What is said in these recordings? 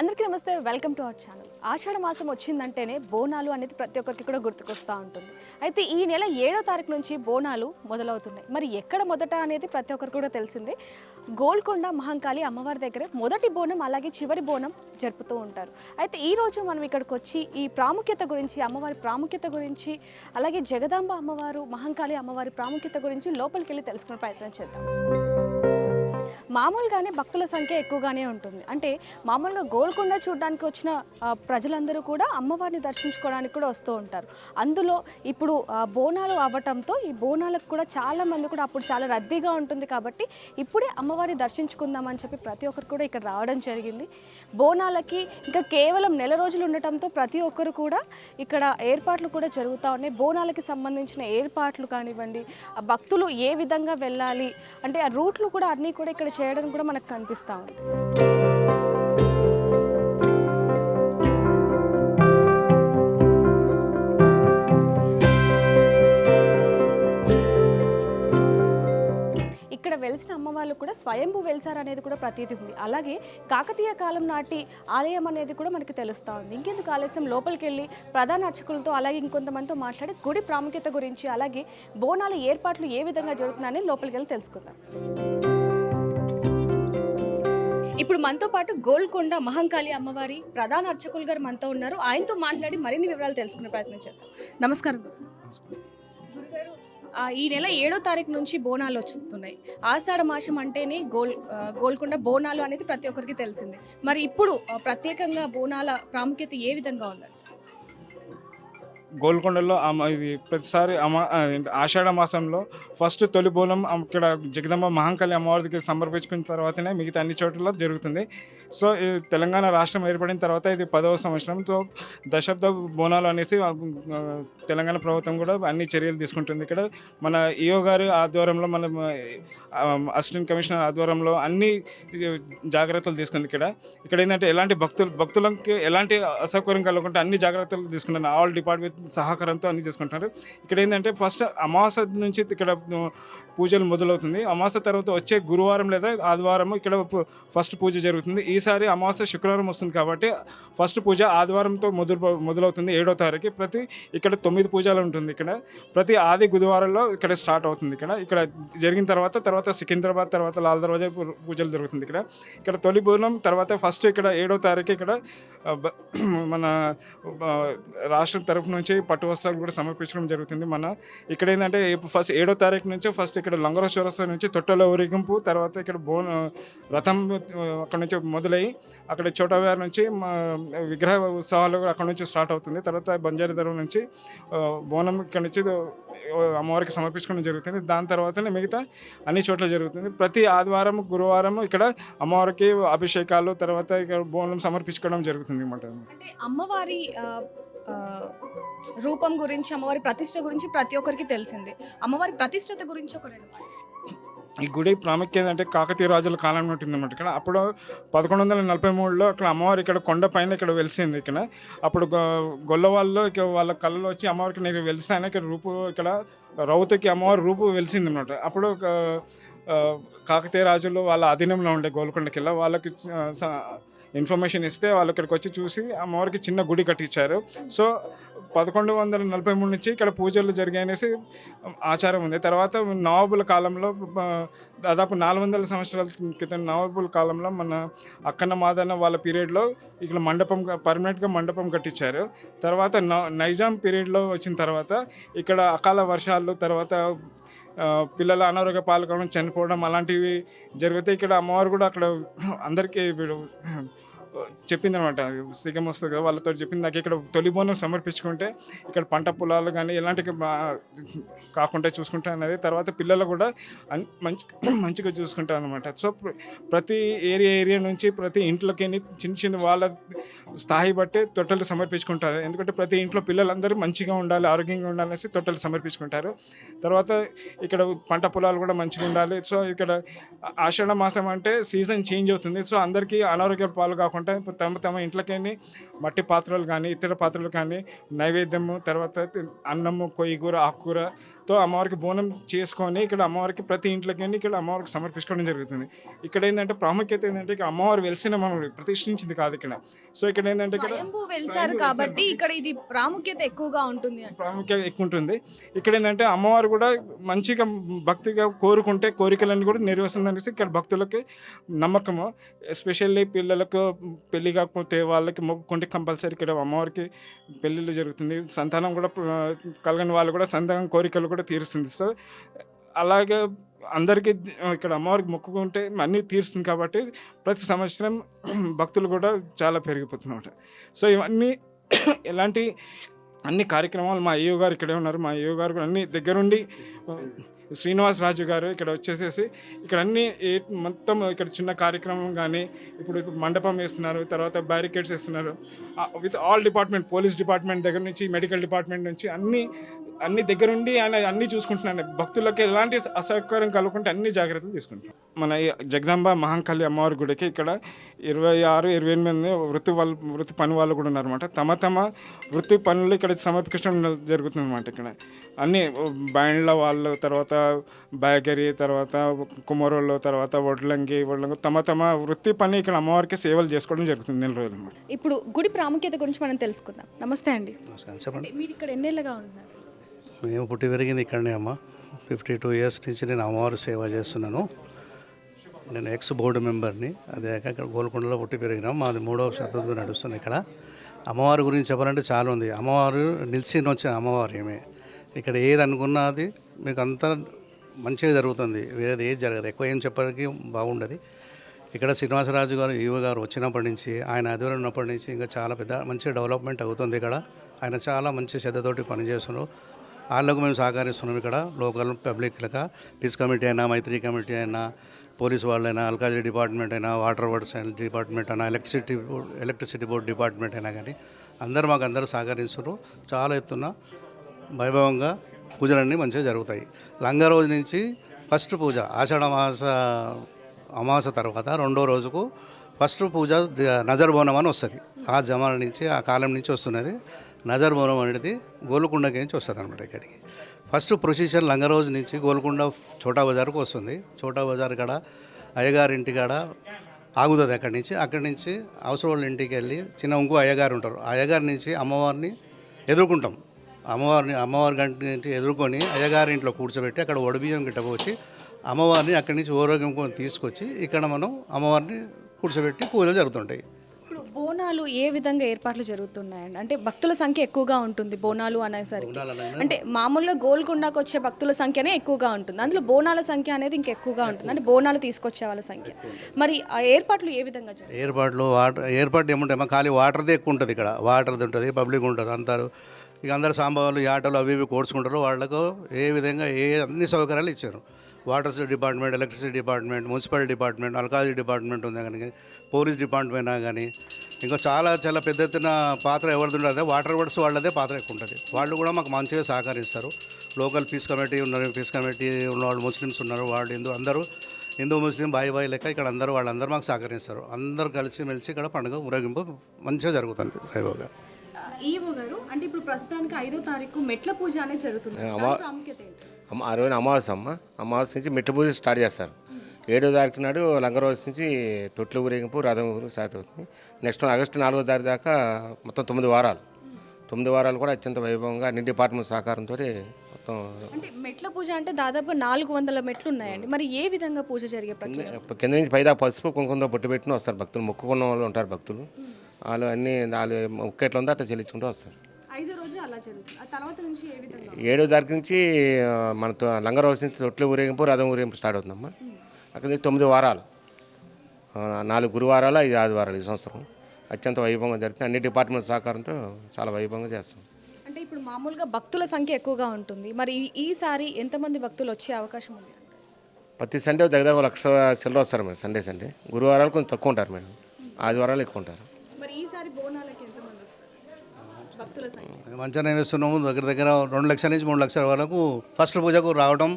అందరికీ నమస్తే welcome to our channel. ఆషాఢ మాసం వచ్చిందంటేనే బోనాలు అనేది ప్రతి ఒక్కరికి కూడా గుర్తుకొస్తూ ఉంటుంది. అయితే ఈ నెల ఏడో తారీఖు నుంచి బోనాలు మొదలవుతున్నాయి. మరి ఎక్కడ మొదట అనేది ప్రతి ఒక్కరికి కూడా తెలిసిందే. గోల్కొండ మహంకాళి అమ్మవారి దగ్గర మొదటి బోనం అలాగే చివరి బోనం జరుపుతూ ఉంటారు. అయితే ఈ రోజు మనం ఇక్కడికి వచ్చి ఈ ప్రాముఖ్యత గురించి అమ్మవారి ప్రాముఖ్యత గురించి అలాగే జగదాంబ అమ్మవారు మహంకాళి అమ్మవారి ప్రాముఖ్యత గురించి లోపలికి వెళ్ళి తెలుసుకునే ప్రయత్నం చేద్దాం. మామూలుగానే భక్తుల సంఖ్య ఎక్కువగానే ఉంటుంది. అంటే మామూలుగా గోల్కొండ చూడడానికి వచ్చిన ప్రజలందరూ కూడా అమ్మవారిని దర్శించుకోవడానికి కూడా వస్తూ ఉంటారు. అందులో ఇప్పుడు బోనాలు అవ్వటంతో ఈ బోనాలకు కూడా చాలా మంది కూడా అప్పుడు చాలా రద్దీగా ఉంటుంది కాబట్టి ఇప్పుడే అమ్మవారిని దర్శించుకుందామని చెప్పి ప్రతి ఒక్కరు కూడా ఇక్కడ రావడం జరిగింది. బోనాలకి ఇంకా కేవలం నెల రోజులు ఉండటంతో ప్రతి ఒక్కరు కూడా ఇక్కడ ఏర్పాట్లు కూడా జరుగుతూ ఉన్నాయి. బోనాలకి సంబంధించిన ఏర్పాట్లు కానివ్వండి ఆ భక్తులు ఏ విధంగా వెళ్ళాలి అంటే ఆ రూట్లు కూడా అన్నీ కూడా ఇక్కడ చేయడం కూడా మనకు కనిపిస్తూ ఉంది. ఇక్కడ వెలిసిన అమ్మవాళ్ళు కూడా స్వయంభూ వెలిసారు అనేది కూడా ప్రతీతి ఉంది. అలాగే కాకతీయ కాలం నాటి ఆలయం అనేది కూడా మనకి తెలుస్తూ ఉంది. ఇంకెందుకు ఆలస్యం? లోపలికి వెళ్ళి ప్రధాన అర్చకులతో అలాగే ఇంకొంతమందితో మాట్లాడి గుడి ప్రాముఖ్యత గురించి అలాగే బోనాల ఏర్పాట్లు ఏ విధంగా జరుగుతున్నాయని లోపలికి వెళ్ళి తెలుసుకుందాం. ఇప్పుడు మనతో పాటు గోల్కొండ మహంకాళి అమ్మవారి ప్రధాన అర్చకులు గారు మనతో ఉన్నారు. ఆయనతో మాట్లాడి మరిన్ని వివరాలు తెలుసుకునే ప్రయత్నం చేద్దాం. నమస్కారం గురుగారు ఈ నెల ఏడో తారీఖు నుంచి బోనాలు వస్తున్నాయి. ఆషాఢ మాసం అంటేనే గోల్ గోల్కొండ బోనాలు అనేది ప్రతి ఒక్కరికి తెలిసిందే. మరి ఇప్పుడు ప్రత్యేకంగా బోనాల ప్రాముఖ్యత ఏ విధంగా ఉందండి? గోల్కొండలో ఇది ప్రతిసారి అమా ఆషాఢ మాసంలో ఫస్ట్ తొలి బోలం ఇక్కడ జగదంబ మహంకాళి అమ్మవారికి సమర్పించుకున్న తర్వాతనే మిగతా అన్ని చోట్ల జరుగుతుంది. సో ఈ తెలంగాణ రాష్ట్రం ఏర్పడిన తర్వాత ఇది పదవ సంవత్సరంతో దశాబ్ద బోనాలు అనేసి తెలంగాణ ప్రభుత్వం కూడా అన్ని చర్యలు తీసుకుంటుంది. ఇక్కడ మన ఈఓ గారి ఆధ్వర్యంలో మన అసిస్టెంట్ కమిషనర్ ఆధ్వర్యంలో అన్ని జాగ్రత్తలు తీసుకుంది ఇక్కడ. ఇక్కడ ఏంటంటే ఎలాంటి భక్తులు భక్తులకి ఎలాంటి అసౌకర్యం కలగకుండా అన్ని జాగ్రత్తలు తీసుకున్నాను ఆల్ డిపార్ట్మెంట్ సహకారంతో అన్ని చేసుకుంటున్నారు. ఇక్కడ ఏంటంటే ఫస్ట్ అమావాస్య నుంచి ఇక్కడ పూజలు మొదలవుతుంది. అమావాస్య తర్వాత వచ్చే గురువారం లేదా ఆదివారం ఇక్కడ ఫస్ట్ పూజ జరుగుతుంది. ఈసారి అమావాస్య శుక్రవారం వస్తుంది కాబట్టి ఫస్ట్ పూజ ఆదివారంతో మొదలు మొదలవుతుంది ఏడో తారీఖు. ప్రతి ఇక్కడ తొమ్మిది పూజలు ఉంటుంది ఇక్కడ. ప్రతి ఆది గురువారంలో ఇక్కడ స్టార్ట్ అవుతుంది ఇక్కడ. ఇక్కడ జరిగిన తర్వాత తర్వాత సికింద్రాబాద్ తర్వాత లాల్ దర్వాజా పూజలు జరుగుతుంది ఇక్కడ. ఇక్కడ తొలి బోనం తర్వాత ఫస్ట్ ఇక్కడ ఏడో తారీఖు ఇక్కడ మన రాష్ట్రం తరఫు నుంచి పట్టు వస్త్రాలు కూడా సమర్పించడం జరుగుతుంది. మన ఇక్కడ ఏంటంటే ఫస్ట్ ఏడో తారీఖు నుంచి ఫస్ట్ ఇక్కడ లంగర చౌరస్తా నుంచి తొట్టల ఊరేగింపు తర్వాత ఇక్కడ బోన్ రథం అక్కడ నుంచి మొదలయ్యి అక్కడ చోటవారి నుంచి మా విగ్రహ ఉత్సవాలు కూడా అక్కడ నుంచి స్టార్ట్ అవుతుంది. తర్వాత బంజారీ ధర నుంచి బోనం ఇక్కడ నుంచి అమ్మవారికి సమర్పించుకోవడం జరుగుతుంది. దాని తర్వాతనే మిగతా అన్ని చోట్ల జరుగుతుంది. ప్రతి ఆదివారం గురువారం ఇక్కడ అమ్మవారికి అభిషేకాలు తర్వాత ఇక్కడ బోనం సమర్పించుకోవడం జరుగుతుంది. అన్నమాట అంటే అమ్మవారి రూపం గురించి అమ్మవారి ప్రతిష్ట గురించి ప్రతి ఒక్కరికి తెలిసింది. అమ్మవారి ప్రతిష్టత గురించి ఒక రెండు ఈ గుడి ప్రాముఖ్యత అంటే కాకతీయ రాజుల కాలం నుండి ఉందన్నమాట. ఇక్కడ అప్పుడు పదకొండు వందల నలభై మూడులో అక్కడ అమ్మవారు ఇక్కడ కొండ పైన ఇక్కడ వెలిసింది ఇక్కడ. అప్పుడు గొ- గొల్లవాళ్ళు ఇక వాళ్ళ కళ్ళు వచ్చి అమ్మవారికి నేను వెలిసాను ఇక్కడ రూపు ఇక్కడ రౌతుకి అమ్మవారి రూపు వెలిసింది అనమాట అప్పుడు కాకతీయ రాజులు వాళ్ళ అధీనంలో ఉండే గోల్కొండకి వెళ్ళి వాళ్ళకి ఇన్ఫర్మేషన్ ఇస్తే వాళ్ళు ఇక్కడికి వచ్చి చూసి అమ్మవారికి చిన్న గుడి కట్టించారు. సో పదకొండు వందల నలభై మూడు నుంచి ఇక్కడ పూజలు జరిగాయనేసి ఆచారం ఉంది. తర్వాత నవాబుల కాలంలో దాదాపు నాలుగు వందల సంవత్సరాల క్రితం నవాబుల కాలంలో మన అక్కన్న మాదన్న వాళ్ళ పీరియడ్లో ఇక్కడ మండపం పర్మనెంట్గా మండపం కట్టించారు. తర్వాత నైజాం పీరియడ్లో వచ్చిన తర్వాత ఇక్కడ అకాల వర్షాలు తర్వాత పిల్లలు అనారోగ్య పాల్గొనడం చనిపోవడం అలాంటివి జరిగితే ఇక్కడ అమ్మవారు కూడా అక్కడ అందరికీ చెప్పింది అనమాట సీఎం వస్తుంది కదా వాళ్ళతో చెప్పింది. నాకు ఇక్కడ తొలి బోనం సమర్పించుకుంటే ఇక్కడ పంట పొలాలు కానీ ఎలాంటి కాకుండా చూసుకుంటా అనేది తర్వాత పిల్లలు కూడా మంచి మంచిగా చూసుకుంటాను అనమాట సో ప్రతి ఏరియా ఏరియా నుంచి ప్రతి ఇంట్లోకి చిన్న చిన్న వాళ్ళ స్థాయి బట్టి తొట్టెలు సమర్పించుకుంటారు ఎందుకంటే ప్రతి ఇంట్లో పిల్లలందరూ మంచిగా ఉండాలి ఆరోగ్యంగా ఉండాలనేసి తొట్టెలు సమర్పించుకుంటారు. తర్వాత ఇక్కడ పంట పొలాలు కూడా మంచిగా ఉండాలి. సో ఇక్కడ ఆషాఢ మాసం అంటే సీజన్ చేంజ్ అవుతుంది. సో అందరికీ అనారోగ్య పాలు కాకుండా తమ తమ ఇంట్లోకి మట్టి పాత్రలు కానీ ఇతర పాత్రలు కానీ నైవేద్యము తర్వాత అన్నము కొయ్యగూర ఆకుకూర తో అమ్మవారికి బోనం చేసుకొని ఇక్కడ అమ్మవారికి ప్రతి ఇంట్లోకి ఇక్కడ అమ్మవారికి సమర్పించుకోవడం జరుగుతుంది. ఇక్కడ ఏంటంటే ప్రాముఖ్యత ఏంటంటే ఇక్కడ అమ్మవారు వెలిసిన మనం ప్రతిష్ఠించింది కాదు ఇక్కడ. సో ఇక్కడ ఏంటంటే ఇక్కడ వెలిసారు కాబట్టి ఇక్కడ ఇది ప్రాముఖ్యత ఎక్కువగా ఉంటుంది. ప్రాముఖ్యత ఎక్కువ ఉంటుంది. ఇక్కడ ఏంటంటే అమ్మవారు కూడా మంచిగా భక్తిగా కోరుకుంటే కోరికలన్నీ కూడా నెరవేరుస్తుందనేసి ఇక్కడ భక్తులకి నమ్మకము. ఎస్పెషల్లీ పిల్లలకు పెళ్ళి కాకపోతే వాళ్ళకి మొక్కుకుంటే కంపల్సరీ ఇక్కడ అమ్మవారికి పెళ్ళిళ్ళు జరుగుతుంది. సంతానం కూడా కలగని వాళ్ళు కూడా సంతానం కోరికలు కూడా తీరుస్తుంది. సో అలాగే అందరికీ ఇక్కడ అమ్మవారికి మొక్కుకుంటే అన్నీ తీరుస్తుంది కాబట్టి ప్రతి సంవత్సరం భక్తులు కూడా చాలా పెరిగిపోతున్నమాట. సో ఇవన్నీ ఎలాంటి అన్ని కార్యక్రమాలు మా అయ్యో గారు ఇక్కడే ఉన్నారు. మా అయ్యో గారు కూడా అన్ని దగ్గరుండి శ్రీనివాస్ రాజు గారు ఇక్కడ వచ్చేసేసి ఇక్కడ అన్ని ఏ- మొత్తం ఇక్కడ చిన్న కార్యక్రమం కానీ ఇప్పుడు ఇప్పుడు మండపం వేస్తున్నారు తర్వాత బ్యారికేడ్స్ వేస్తున్నారు. With all department police department దగ్గర నుంచి మెడికల్ డిపార్ట్మెంట్ నుంచి అన్ని అన్ని దగ్గరుండి ఆయన అన్ని చూసుకుంటున్నాను. భక్తులకు ఎలాంటి అసౌకర్యం కలుగుకుంటే అన్ని జాగ్రత్తలు తీసుకుంటాం మన జగదాంబ మహంకాళి అమ్మవారి గుడికి ఇక్కడ ఇరవై ఆరు ఇరవై ఎనిమిది వృత్తి వాళ్ళు వృత్తి పని వాళ్ళు కూడా ఉన్నారన్నమాట. తమ తమ వృత్తి పనులు ఇక్కడ సమర్పించడం జరుగుతుంది అనమాట ఇక్కడ. అన్ని బ్యాండ్ల వాళ్ళు తర్వాత బేకరీ తర్వాత కుమరోళ్ళు తర్వాత వడ్లంగి వడ్లంగి తమ తమ వృత్తి పని ఇక్కడ అమ్మవారికి సేవలు చేసుకోవడం జరుగుతుంది నెల రోజులు ఇప్పుడు గుడి ప్రాముఖ్యత గురించి మనం తెలుసుకుందాం. నమస్తే అండి. చెప్పండి. మీరు ఇక్కడ ఎన్నేళ్ళగా ఉన్నారు? మేము పుట్టి పెరిగింది ఇక్కడనే అమ్మ. ఫిఫ్టీ టూ ఇయర్స్ నుంచి నేను అమ్మవారి సేవ చేస్తున్నాను. నేను ఎక్స్ బోర్డు మెంబర్ని. అదే కాక ఇక్కడ గోల్కొండలో పుట్టి పెరిగినాం. మాది మూడవ శతాబ్దం నడుస్తుంది ఇక్కడ. అమ్మవారి గురించి చెప్పాలంటే చాలా ఉంది. అమ్మవారు నిలిచి వచ్చిన అమ్మవారు ఏమే ఇక్కడ ఏది అనుకున్నది మీకు అంతా మంచిగా జరుగుతుంది. వేరేది ఏది జరగదు. ఎక్కువ ఏం చెప్పడానికి బాగుండదు. ఇక్కడ శ్రీనివాసరాజు గారు ఈవ గారు వచ్చినప్పటి నుంచి ఆయన అధికారం ఉన్నప్పటి నుంచి ఇంకా చాలా పెద్ద మంచి డెవలప్మెంట్ అవుతుంది ఇక్కడ. ఆయన చాలా మంచి శ్రద్ధతోటి పనిచేస్తున్నారు. వాళ్ళకు మేము సహకరిస్తున్నాం ఇక్కడ లోకల్ పబ్లిక్లుగా పీస్ కమిటీ అయినా మైత్రి కమిటీ అయినా పోలీస్ వాళ్ళైనా అల్కాజీ డిపార్ట్మెంట్ అయినా వాటర్ వర్డ్స్ డిపార్ట్మెంట్ అయినా ఎలక్ట్రిసిటీ ఎలక్ట్రిసిటీ బోర్డ్ డిపార్ట్మెంట్ అయినా కానీ అందరూ మాకు అందరూ సహకరిస్తున్నారు. చాలా ఎత్తున వైభవంగా పూజలన్నీ మంచిగా జరుగుతాయి. లంగా రోజు నుంచి ఫస్ట్ పూజ ఆషాఢ అమాస అమావాస తర్వాత రెండో రోజుకు ఫస్ట్ పూజ ద- నజర్ బోనం అని వస్తుంది. ఆ జమాల నుంచి ఆ కాలం నుంచి వస్తున్నది. నజర్ బోనం అనేది గోల్కొండకి నుంచి వస్తుంది అనమాట ఇక్కడికి. ఫస్ట్ ప్రొసీషన్ లంగరోజు నుంచి గోల్కొండ చోటా బజార్కు వస్తుంది. చోటా బజార్ కాడ అయ్యగారింటి కాడ ఆగుతుంది అక్కడి నుంచి. అక్కడి నుంచి అవసరం వాళ్ళ ఇంటికి వెళ్ళి చిన్న ఇంకో అయ్యగారు ఉంటారు. ఆ అయ్యగారి నుంచి అమ్మవారిని ఎదుర్కొంటాం. అమ్మవారిని అమ్మవారి గంటి ఎదుర్కొని అయ్యగారి ఇంట్లో కూర్చోబెట్టి అక్కడ ఒడిబియ్యం గిట్ట పోసి అమ్మవారిని అక్కడి నుంచి ఊరేగింపు తీసుకొచ్చి ఇక్కడ మనం అమ్మవారిని కూర్చోబెట్టి పూజలు జరుగుతుంటాయి. ఇప్పుడు బోనాలు ఏ విధంగా ఏర్పాట్లు జరుగుతున్నాయండి? అంటే భక్తుల సంఖ్య ఎక్కువగా ఉంటుంది బోనాలు అనేసరికి. అంటే మామూలుగా గోల్కొండకు వచ్చే భక్తుల సంఖ్యనే ఎక్కువగా ఉంటుంది. అందులో బోనాల సంఖ్య అనేది ఇంకా ఎక్కువగా ఉంటుంది. అంటే బోనాలు తీసుకొచ్చే వాళ్ళ సంఖ్య. మరి ఆ ఏర్పాట్లు ఏ విధంగా ఏర్పాట్లు వాటర్ ఏర్పాట్లు ఏముంటాయి? మా ఖాళీ వాటర్దే ఎక్కువ ఉంటుంది ఇక్కడ. వాటర్ది ఉంటుంది పబ్లిక్ ఉంటారు అంటారు ఇక అందరు సాంబాలు ఆటోలు అవి ఇవి కోడ్చుకుంటారు వాళ్ళకు ఏ విధంగా ఏ అన్ని సౌకర్యాలు ఇచ్చారు. Water department electricity department municipal department అల్కాజీ department ఉంది కానీ పోలీస్ డిపార్ట్మెంట్ కానీ ఇంకా చాలా చాలా పెద్ద ఎత్తున పాత్ర ఎవరిది ఉండదు వాటర్ వర్డ్స్ వాళ్ళదే పాత్ర ఎక్కువ ఉంటుంది. వాళ్ళు కూడా మాకు మంచిగా సహకరిస్తారు. లోకల్ పీస్ కమిటీ ఉన్నారు పీస్ కమిటీ ఉన్న వాళ్ళు ముస్లిమ్స్ ఉన్నారు వాళ్ళు హిందూ అందరూ హిందూ ముస్లిం బాయి బాయ్ లెక్క ఇక్కడ అందరూ వాళ్ళందరూ మాకు సహకరిస్తారు. అందరూ కలిసి మెలిసి ఇక్కడ పండుగ ఊరేగింపు మంచిగా జరుగుతుంది. వైభవంగా. ఈవో గారు అంటే ఇప్పుడు ప్రస్తుతానికి ఐదో తారీఖు మెట్ల పూజ అనేది జరుగుతుంది. అమ్మ ఆ రోజున అమావాస్య అమ్మ. అమావాస్య నుంచి మెట్టు పూజ స్టార్ట్ చేస్తారు. ఏడో తారీఖు నాడు లంగరోజు నుంచి తొట్ల ఊరేగింపు రథం స్టార్ట్ అవుతుంది. నెక్స్ట్ ఆగస్టు నాలుగో తారీఖు దాకా మొత్తం తొమ్మిది వారాలు. తొమ్మిది వారాలు కూడా అత్యంత వైభవంగా అన్ని డిపార్ట్మెంట్ సహకారంతో మొత్తం అంటే మెట్ల పూజ అంటే దాదాపుగా నాలుగు వందల మెట్లు ఉన్నాయండి. మరి ఏ విధంగా పూజ జరిగే ప్రక్రియ? కింద నుంచి పైదా పసుపు కుంకుమతో బొట్టు పెట్టిన వస్తారు భక్తులు. మొక్కుకున్న వాళ్ళు ఉంటారు భక్తులు. వాళ్ళు అన్ని వాళ్ళు మొక్క ఎట్లా ఉందో అట్లా చెల్లించుకుంటూ వస్తారు. ఐదో రోజు అలా జరుగుతుంది. ఆ తర్వాత నుంచి ఏ విధంగా? ఏడో తారీఖు నుంచి మన తొ- లంగరోజు నుంచి తొట్ల ఊరేగింపు రథం ఊరేగింపు స్టార్ట్ అవుతుందమ్మా. అక్కడ నుంచి తొమ్మిది వారాలు. నాలుగు గురువారాలు ఐదు ఆదివారాలు ఈ సంవత్సరం. అత్యంత వైభవంగా జరుగుతుంది. అన్ని డిపార్ట్మెంట్ సహకారంతో చాలా వైభవంగా చేస్తాం. అంటే ఇప్పుడు మామూలుగా భక్తుల సంఖ్య ఎక్కువగా ఉంటుంది. మరి ఈసారి ఎంతమంది భక్తులు వచ్చే అవకాశం ఉంది? ప్రతి సండే దగ్గర ఒక లక్ష చిల్లర వస్తారు మేడం సండే సండే. గురువారాలు కొంచెం తక్కువ ఉంటారు మేడం. ఆదివారాలు ఎక్కువ ఉంటారు. మరి ఈసారి బోనాలకి ఎంతమంది వస్తారు? భక్తుల సంఖ్య. మంచిగానే వేస్తున్నాము దగ్గర దగ్గర రెండు లక్షల నుంచి మూడు లక్షల వరకు ఫస్ట్ పూజకు రావడం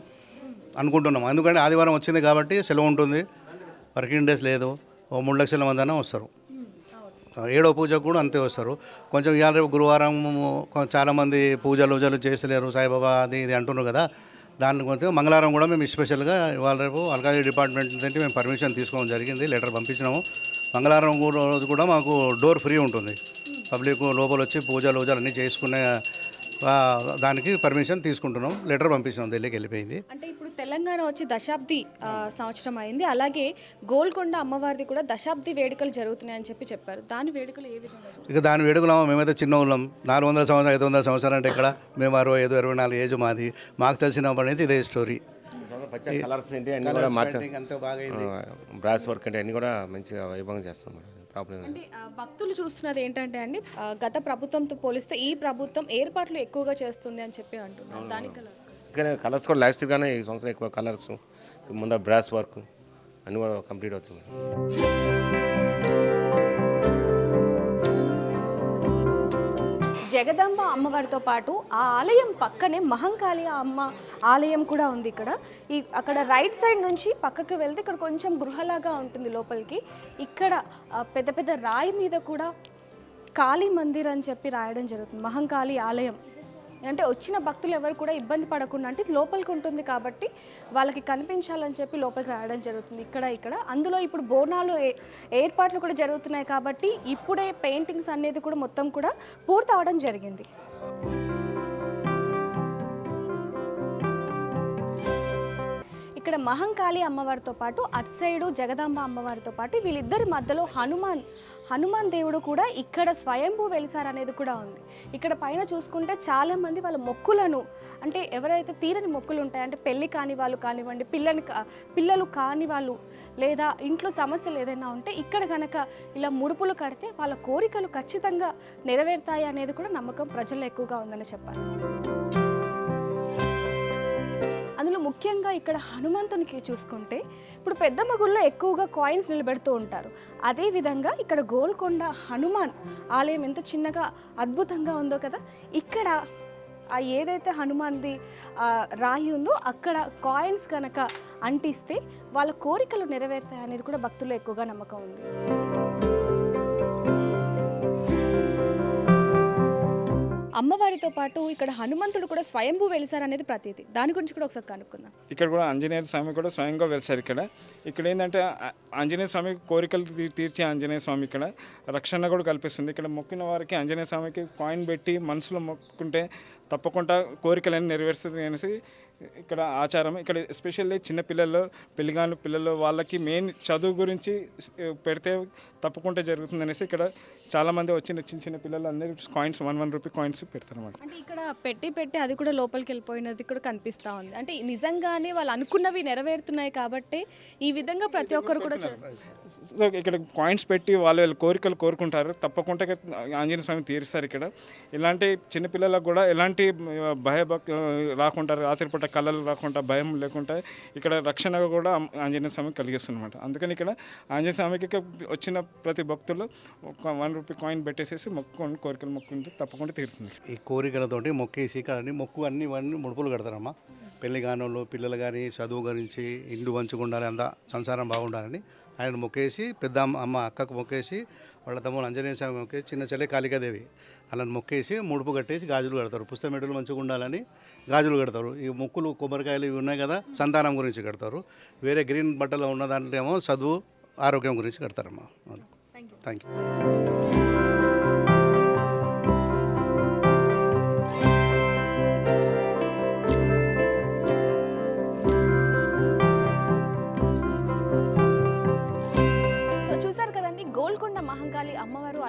అనుకుంటున్నాం. ఎందుకంటే ఆదివారం వచ్చింది కాబట్టి సెలవు ఉంటుంది. వర్కింగ్ డేస్ లేదు. ఓ మూడు లక్షల మంది అయినా వస్తారు. ఏడో పూజకు కూడా అంతే వస్తారు. కొంచెం ఇవాళ రేపు గురువారం చాలామంది పూజలు పూజలు చేసలేరు సాయిబాబా అది ఇది అంటున్నారు కదా. దాన్ని కొంచెం మంగళవారం కూడా మేము స్పెషల్గా ఇవాళ రేపు అల్కాజీ డిపార్ట్మెంట్ తింటే మేము పర్మిషన్ తీసుకోవడం జరిగింది. లెటర్ పంపించినాము. మంగళవారం కూడా రోజు కూడా మాకు డోర్ ఫ్రీ ఉంటుంది. పబ్లిక్ లోపల వచ్చి పూజలు పూజలు అన్నీ చేసుకునే దానికి పర్మిషన్ తీసుకుంటున్నాం. లెటర్ పంపించినాం ఢిల్లీకి వెళ్ళిపోయింది. అంటే ఇప్పుడు తెలంగాణ వచ్చి దశాబ్ది సంవత్సరం అయింది. అలాగే గోల్కొండ అమ్మవారిది కూడా దశాబ్ది వేడుకలు జరుగుతున్నాయని చెప్పి చెప్పారు. దాని వేడుకలు ఏ విధంగా? ఇక దాని వేడుకలో మేమైతే చిన్న వాళ్ళం. నాలుగు వందల సంవత్సరం ఐదు వందల సంవత్సరాలు అంటే ఇక్కడ మేము అరవై ఐదు ఇరవై నాలుగు ఏజ్ మాది. మాకు తెలిసినప్పటి నుంచి ఇదే స్టోరీ పచ్చ కలర్స్ ఏంటి? అన్నీ కూడా మార్చాం అంతా బాగా అయింది. బ్రాస్ వర్క్ అంటే అన్నీ కూడా మంచిగా వైభవంగా చేస్తాం మేడం ప్రాబ్లం అంటే భక్తులు చూస్తున్నది ఏంటంటే అండి గత ప్రభుత్వంతో పోలిస్తే ఈ ప్రభుత్వం ఏర్పాట్లు ఎక్కువగా చేస్తుంది అని చెప్పి అంటున్నారు. దానికి కానీ కలర్స్ కూడా లాస్ట్ కానీ ఈ సంవత్సరం ఎక్కువ కలర్స్ ముందు బ్రాస్ వర్క్ అన్నీ కూడా కంప్లీట్ అవుతుంది జగదంబ అమ్మవారితో పాటు ఆ ఆలయం పక్కనే మహంకాళి అమ్మ ఆలయం కూడా ఉంది ఇక్కడ. ఈ అక్కడ రైట్ సైడ్ నుంచి పక్కకి వెళ్తే ఇక్కడ కొంచెం గృహలాగా ఉంటుంది లోపలికి. ఇక్కడ పెద్ద పెద్ద రాయి మీద కూడా కాళీ మందిర్ అని చెప్పి రాయడం జరుగుతుంది. మహంకాళి ఆలయం. అంటే వచ్చిన భక్తులు ఎవరు కూడా ఇబ్బంది పడకుండా అంటే లోపలికి ఉంటుంది కాబట్టి వాళ్ళకి కనిపించాలని చెప్పి లోపలికి రాయడం జరుగుతుంది ఇక్కడ ఇక్కడ. అందులో ఇప్పుడు బోనాలు ఏ- ఏర్పాట్లు కూడా జరుగుతున్నాయి కాబట్టి ఇప్పుడే పెయింటింగ్స్ అనేది కూడా మొత్తం కూడా పూర్తి అవడం జరిగింది. ఇక్కడ మహంకాళి అమ్మవారితో పాటు అటు సైడు జగదాంబ అమ్మవారితో పాటు వీళ్ళిద్దరి మధ్యలో హనుమాన్ హనుమాన్ దేవుడు కూడా ఇక్కడ స్వయంభూ వెలిసారనేది కూడా ఉంది. ఇక్కడ పైన చూసుకుంటే చాలామంది వాళ్ళ మొక్కులను అంటే ఎవరైతే తీరని మొక్కులు ఉంటాయి అంటే పెళ్ళి కాని వాళ్ళు కానివ్వండి పిల్లని కా- పిల్లలు కాని వాళ్ళు లేదా ఇంట్లో సమస్యలు ఏదైనా ఉంటే ఇక్కడ కనుక ఇలా ముడుపులు కడితే వాళ్ళ కోరికలు ఖచ్చితంగా నెరవేరుతాయి అనేది కూడా నమ్మకం ప్రజల్లో ఎక్కువగా ఉందని చెప్పాలి. ముఖ్యంగా ఇక్కడ హనుమంతునికి చూసుకుంటే ఇప్పుడు పెద్దమ్మ గుళ్ళో ఎక్కువగా కాయిన్స్ నిలబెడుతూ ఉంటారు. అదేవిధంగా ఇక్కడ గోల్కొండ హనుమాన్ ఆలయం ఎంత చిన్నగా అద్భుతంగా ఉందో కదా? ఇక్కడ ఆ ఏదైతే హనుమాన్ది రాయి ఉందో అక్కడ కాయిన్స్ కనుక అంటిస్తే వాళ్ళ కోరికలు నెరవేరుతాయి అనేది కూడా భక్తుల్లో ఎక్కువగా నమ్మకం ఉంది. అమ్మవారితో పాటు ఇక్కడ హనుమంతుడు కూడా స్వయంభూ వెలిసారనేది ప్రతీతి. దాని గురించి కూడా ఒకసారి కనుక్కుందాం. ఇక్కడ కూడా ఆంజనేయ స్వామి కూడా స్వయంగా వెలిసారు ఇక్కడ. ఇక్కడ ఏంటంటే ఆంజనేయ స్వామి కోరికలు తీర్చే ఆంజనేయ స్వామి ఇక్కడ. రక్షణ కూడా కల్పిస్తుంది. ఇక్కడ మొక్కిన వారికి ఆంజనేయ స్వామికి కాయిన్ పెట్టి మనసులో మొక్కుంటే తప్పకుండా కోరికలన్నీ నెరవేరుస్తుంది అనేసి ఇక్కడ ఆచారం. ఇక్కడ ఎస్పెషల్లీ చిన్న పిల్లలు పిల్లలు వాళ్ళకి మెయిన్ చదువు గురించి పెడితే తప్పకుండా జరుగుతుంది అనేసి ఇక్కడ చాలామంది వచ్చిన చిన్న చిన్న పిల్లలు అందరూ coins one one rupee coins పెడతారు అన్నమాట అంటే ఇక్కడ పెట్టి పెట్టి అది కూడా లోపలికి వెళ్ళిపోయినది కూడా కనిపిస్తా ఉంది. అంటే నిజంగానే వాళ్ళు అనుకున్నవి నెరవేరుతున్నాయి కాబట్టి ఈ విధంగా ప్రతి ఒక్కరు కూడా చేస్తారు. సో ఇక్కడ కాయిన్స్ పెట్టి వాళ్ళు వాళ్ళ కోరికలు కోరుకుంటారు. తప్పకుండా ఆంజనేయ స్వామి తీరుస్తారు ఇక్కడ. ఇలాంటి చిన్నపిల్లలకు కూడా ఎలాంటి ఆ, రాకుండా రాత్రిపూట కళలు రాకుండా భయం లేకుండా ఇక్కడ రక్షణ కూడా ఆంజనేయ స్వామి కలిగిస్తుందన్నమాట అందుకని ఇక్కడ ఆంజనేయ స్వామికి వచ్చిన ప్రతి భక్తులు ఒక వన్ రూపీ కాయిన్ పెట్టేసేసి మొక్కుకోండి కోరికలు మొక్కుంటే తప్పకుండా తీరుతుంది. ఈ కోరికలతోటి మొక్కేసి కానీ మొక్కు అన్ని అన్ని ముడుపులు కడతారమ్మా. పెళ్ళి కానోళ్ళు పిల్లలు కానీ చదువు గురించి ఇండ్లు పంచుకుండాలి అంతా సంసారం బాగుండాలని ఆయన మొక్కేసి పెద్ద అమ్మ అమ్మ అక్కకు మొక్కేసి వాళ్ళ తమ్ముడు అంజనేయ స్వామి మొక్కేసి చిన్న చెల్లె కాళికాదేవి అలా మొక్కేసి ముడుపు కట్టేసి గాజులు కడతారు. పుస్తమెడులు మంచిగా ఉండాలని గాజులు కడతారు. ఈ మొక్కులు కొబ్బరికాయలు ఇవి ఉన్నాయి కదా సంతానం గురించి కడతారు. వేరే గ్రీన్ బట్టలో ఉన్న దాంట్లో ఏమో చదువు ఆరోగ్యం గురించి కడతారమ్మా. థ్యాంక్ యూ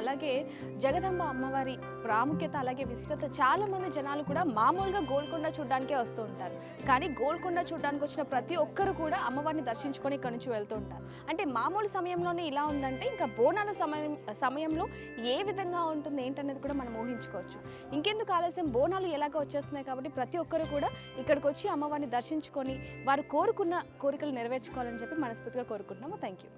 అలాగే జగదంబ అమ్మవారి ప్రాముఖ్యత అలాగే విశిష్టత చాలామంది జనాలు కూడా మామూలుగా గోల్కొండ చూడడానికే వస్తూ ఉంటారు. కానీ గోల్కొండ చూడడానికి వచ్చిన ప్రతి ఒక్కరు కూడా అమ్మవారిని దర్శించుకొని ఇక్కడ నుంచి వెళ్తూ ఉంటారు. అంటే మామూలు సమయంలోనే ఇలా ఉందంటే ఇంకా బోనాల సమయం సమయంలో ఏ విధంగా ఉంటుంది ఏంటనేది కూడా మనం ఊహించుకోవచ్చు. ఇంకెందుకు ఆలస్యం? బోనాలు ఎలాగో వచ్చేస్తున్నాయి కాబట్టి ప్రతి ఒక్కరు కూడా ఇక్కడికి వచ్చి అమ్మవారిని దర్శించుకొని వారు కోరుకున్న కోరికలు నెరవేర్చుకోవాలని చెప్పి మనస్ఫూర్తిగా కోరుకుంటున్నాము. Thank you